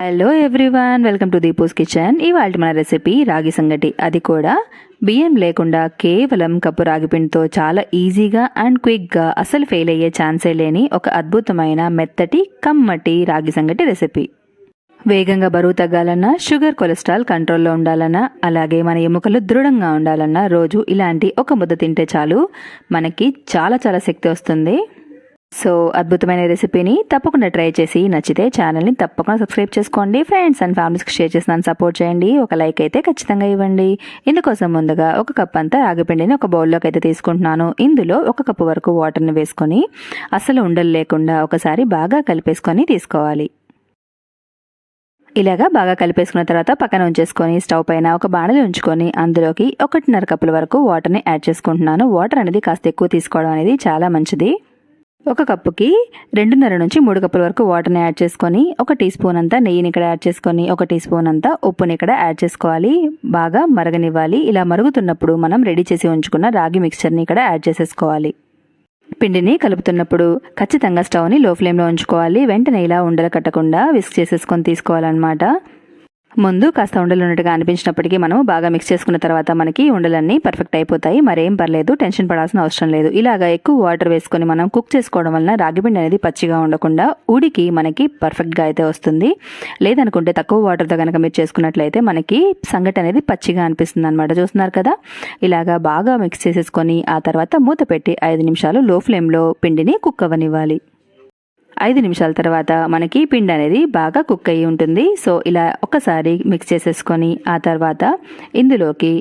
Hello everyone welcome to Deepu's kitchen ఇవాళ మన recipe రాగి సంగటి. అది కూడా బియ్యం లేకుండా కేవలం కప్పు రాగిపిండితో చాలా ఈజీగా అండ్ క్విక్గా అసలు ఫెయిల్ అయ్యే ఛాన్సే లేని ఒక అద్భుతమైన మెత్తటి కమ్మటి రాగి సంగటి రెసిపీ వేగంగా బరువు తగ్గాలన్నా షుగర్ కొలెస్ట్రాల్ కంట్రోల్లో ఉండాలన్నా అలాగే మన ఎముకలు దృఢంగా ఉండాలన్నా రోజు ఇలాంటి ఒక ముద్ద తింటే చాలు. మనకి చాలా చాలా శక్తి వస్తుంది. సో అద్భుతమైన రెసిపీని తప్పకుండా ట్రై చేసి నచ్చితే ఛానల్ని తప్పకుండా సబ్స్క్రైబ్ చేసుకోండి. ఫ్రెండ్స్ అండ్ ఫ్యామిలీస్కి షేర్ చేసి నన్ను సపోర్ట్ చేయండి. ఒక లైక్ అయితే ఖచ్చితంగా ఇవ్వండి. ఇందుకోసం ముందుగా ఒక కప్ అంతా రాగిపిండిని ఒక బౌల్లోకి అయితే తీసుకుంటున్నాను. ఇందులో ఒక కప్పు వరకు వాటర్ని వేసుకొని అసలు ఉండలు లేకుండా ఒకసారి బాగా కలిపేసుకొని తీసుకోవాలి. ఇలాగా బాగా కలిపేసుకున్న తర్వాత పక్కన ఉంచేసుకొని స్టవ్ పైన ఒక బాణలి ఉంచుకొని అందులోకి ఒకటిన్నర కప్పుల వరకు వాటర్ని యాడ్ చేసుకుంటున్నాను. వాటర్ అనేది కాస్త ఎక్కువ తీసుకోవడం అనేది చాలా మంచిది. ఒక కప్పుకి రెండున్నర నుంచి మూడు కప్పుల వరకు వాటర్ని యాడ్ చేసుకొని ఒక టీ స్పూన్ అంతా నెయ్యిని ఇక్కడ యాడ్ చేసుకొని ఒక టీ స్పూన్ అంతా ఉప్పుని ఇక్కడ యాడ్ చేసుకోవాలి. బాగా మరగనివ్వాలి. ఇలా మరుగుతున్నప్పుడు మనం రెడీ చేసి ఉంచుకున్న రాగి మిక్చర్ని ఇక్కడ యాడ్ చేసేసుకోవాలి. పిండిని కలుపుతున్నప్పుడు ఖచ్చితంగా స్టవ్ని లో ఫ్లేమ్లో ఉంచుకోవాలి. వెంటనే ఇలా ఉండలు కట్టకుండా విస్క్ చేసేసుకొని తీసుకోవాలన్నమాట. ముందు కాస్త ఉండలు ఉన్నట్టుగా అనిపించినప్పటికీ మనం బాగా మిక్స్ చేసుకున్న తర్వాత మనకి ఉండలన్నీ పర్ఫెక్ట్ అయిపోతాయి. మరేం పర్లేదు టెన్షన్ పడాల్సిన అవసరం లేదు. ఇలాగా ఎక్కువ వాటర్ వేసుకొని మనం కుక్ చేసుకోవడం వలన రాగిపిండి అనేది పచ్చిగా ఉండకుండా ఉడికి మనకి పర్ఫెక్ట్గా అయితే వస్తుంది. లేదనుకుంటే తక్కువ వాటర్తో కనుక మీరు చేసుకున్నట్లయితే మనకి సంగటి అనేది పచ్చిగా అనిపిస్తుంది అనమాట చూస్తున్నారు కదా? ఇలాగా బాగా మిక్స్ చేసేసుకొని ఆ తర్వాత మూత పెట్టి ఐదు నిమిషాలు లో ఫ్లేమ్లో పిండిని కుక్ అవ్వనివ్వాలి. ఐదు నిమిషాల తర్వాత మనకి పిండి అనేది బాగా కుక్ అయ్యి ఉంటుంది. సో ఇలా ఒకసారి మిక్స్ చేసేసుకొని ఆ తర్వాత ఇందులోకి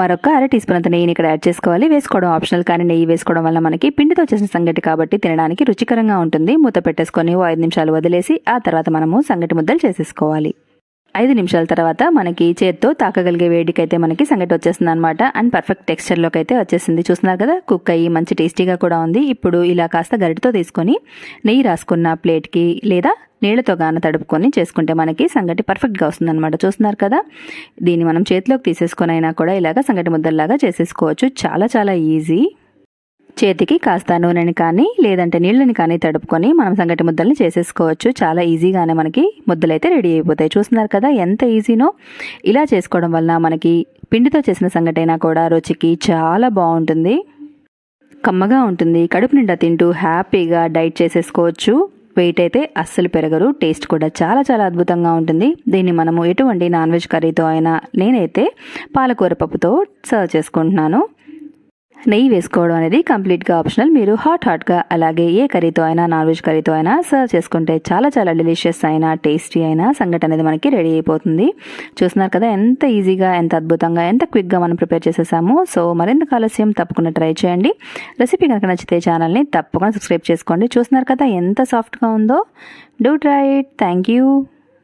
మరొక అర టీ స్పూన్ అంత నెయ్యిని ఇక్కడ యాడ్ చేసుకోవాలి. వేసుకోవడం ఆప్షనల్ కానీ నెయ్యి వేసుకోవడం వల్ల మనకి పిండితో చేసిన సంగటి కాబట్టి తినడానికి రుచికరంగా ఉంటుంది. మూత పెట్టేసుకొని ఓ ఐదు నిమిషాలు వదిలేసి ఆ తర్వాత మనము సంగటి ముద్దలు చేసేసుకోవాలి. ఐదు నిమిషాల తర్వాత మనకి చేత్తో తాకగలిగే వేడికైతే మనకి సంగటి వచ్చేస్తుంది అనమాట అండ్ పర్ఫెక్ట్ టెక్స్చర్లోకి అయితే వచ్చేసింది. చూస్తున్నారు కదా? కుక్ అయ్యి మంచి టేస్టీగా కూడా ఉంది. ఇప్పుడు ఇలా కాస్త గరిటతో తీసుకొని నెయ్యి రాసుకున్న ప్లేట్కి లేదా నీళ్ళతో గాన తడుపుకొని చేసుకుంటే మనకి సంగటి పర్ఫెక్ట్గా వస్తుందన్నమాట. చూస్తున్నారు కదా? దీన్ని మనం చేతిలోకి తీసేసుకొని అయినా కూడా ఇలాగ సంగటి ముద్దల్లాగా చేసేసుకోవచ్చు. చాలా చాలా ఈజీ. చేతికి కాస్త నూనెని కానీ లేదంటే నీళ్ళని కానీ తడుపుకొని మనం సంగటి ముద్దల్ని చేసేసుకోవచ్చు. చాలా ఈజీగానే మనకి ముద్దలు అయితే రెడీ అయిపోతాయి. చూస్తున్నారు కదా ఎంత ఈజీనో? ఇలా చేసుకోవడం వలన మనకి పిండితో చేసిన సంగటైనా కూడా రుచికి చాలా బాగుంటుంది. కమ్మగా ఉంటుంది. కడుపు నిండా తింటూ హ్యాపీగా డైట్ చేసేసుకోవచ్చు. వెయిట్ అయితే అస్సలు పెరగరు. టేస్ట్ కూడా చాలా చాలా అద్భుతంగా ఉంటుంది. దీన్ని మనము ఎటువంటి నాన్ వెజ్ కర్రీతో అయినా నేనైతే పాలకూర పప్పుతో సర్వ్ చేసుకుంటున్నాను. నెయ్యి వేసుకోవడం అనేది కంప్లీట్గా ఆప్షనల్. మీరు హాట్ హాట్గా అలాగే ఏ కర్రీతో అయినా నాన్ వెజ్ కర్రీతో అయినా సర్వ్ చేసుకుంటే చాలా చాలా డెలిషియస్ అయినా టేస్టీ అయినా సంగటి అనేది మనకి రెడీ అయిపోతుంది. చూస్తున్నారు కదా ఎంత ఈజీగా ఎంత అద్భుతంగా ఎంత క్విక్గా మనం ప్రిపేర్ చేసేసాము. సో మరింత ఆలస్యం? తప్పకుండా ట్రై చేయండి. రెసిపీ కనుక నచ్చితే ఛానల్ని తప్పకుండా సబ్స్క్రైబ్ చేసుకోండి. చూస్తున్నారు కదా ఎంత సాఫ్ట్గా ఉందో. Do try it. Thank you.